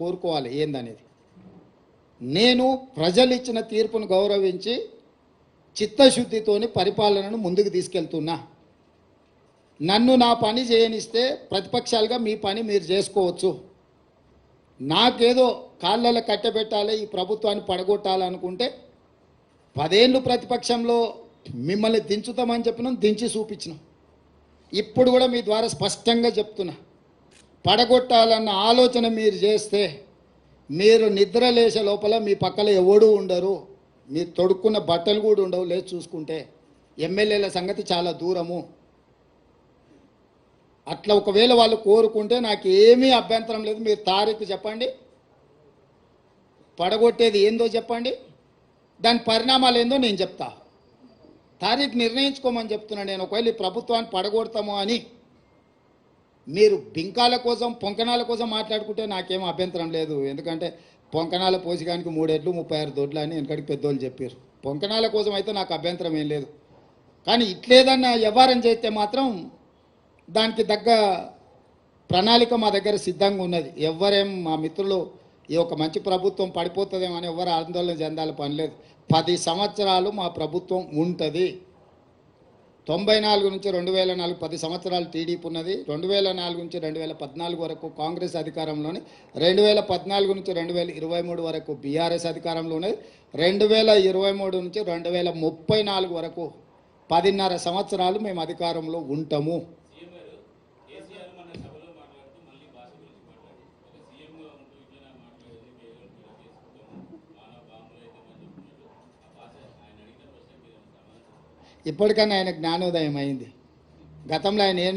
కోరుకోవాలి ఏందనేది? నేను ప్రజలు ఇచ్చిన తీర్పును గౌరవించి చిత్తశుద్ధితోని పరిపాలనను ముందుకు తీసుకెళ్తున్నా. నన్ను నా పని చేయనిస్తే ప్రతిపక్షాలుగా మీ పని మీరు చేసుకోవచ్చు. నాకేదో కాళ్ళలో కట్టబెట్టాలి ఈ ప్రభుత్వాన్ని పడగొట్టాలనుకుంటే పదేళ్ళు ప్రతిపక్షంలో మిమ్మల్ని దించుతామని చెప్పినాం దించి చూపించినాం. ఇప్పుడు కూడా మీ ద్వారా స్పష్టంగా చెప్తున్నా. పడగొట్టాలన్న ఆలోచన మీరు చేస్తే మీరు నిద్ర లేచే లోపల మీ పక్కన ఎవడూ ఉండరు. మీరు తొడుక్కున్న బట్టలు కూడా ఉండవు లేదు చూసుకుంటే. ఎమ్మెల్యేల సంగతి చాలా దూరము. అట్లా ఒకవేళ వాళ్ళు కోరుకుంటే నాకు ఏమీ అభ్యంతరం లేదు. మీరు తారీఖు చెప్పండి. పడగొట్టేది ఏందో చెప్పండి. దాని పరిణామాలు ఏందో నేను చెప్తా. తారీఖు నిర్ణయించుకోమని చెప్తున్నా నేను. ఒకవేళ ఈ ప్రభుత్వాన్ని పడగొడతాము అని మీరు బింకాల కోసం పొంకణాల కోసం మాట్లాడుకుంటే నాకేం అభ్యంతరం లేదు. ఎందుకంటే పొంకణాల పోసిగానికి మూడేళ్ళు ముప్పై ఆరు దొడ్లు అని వెనకడికి పెద్దోళ్ళు చెప్పారు. పొంకణాల కోసం అయితే నాకు అభ్యంతరం ఏం లేదు. కానీ ఇట్లేదన్న వ్యవహారం చేస్తే మాత్రం దానికి తగ్గ ప్రణాళిక మా దగ్గర సిద్ధంగా ఉన్నది. ఎవరేం మా మిత్రులు ఈ ఒక మంచి ప్రభుత్వం పడిపోతుందేమో అని ఎవరు ఆందోళన చెందాలి పని లేదు. పది సంవత్సరాలు మా ప్రభుత్వం ఉంటుంది. తొంభై నాలుగు నుంచి రెండు వేల నాలుగు పది సంవత్సరాలు టీడీపీ ఉన్నది. రెండు వేల నాలుగు నుంచి రెండు వేల పద్నాలుగు వరకు కాంగ్రెస్ అధికారంలోని రెండు వేల పద్నాలుగు నుంచి రెండు వేల ఇరవై మూడు వరకు బీఆర్ఎస్ అధికారంలో ఉన్నది రెండు వేల ఇరవై మూడు నుంచి రెండు వేల ముప్పై నాలుగు వరకు పదిన్నర సంవత్సరాలు మేము అధికారంలో ఉంటాము. ఇప్పటికన్నా ఆయన జ్ఞానోదయం అయింది. గతంలో ఆయన ఏం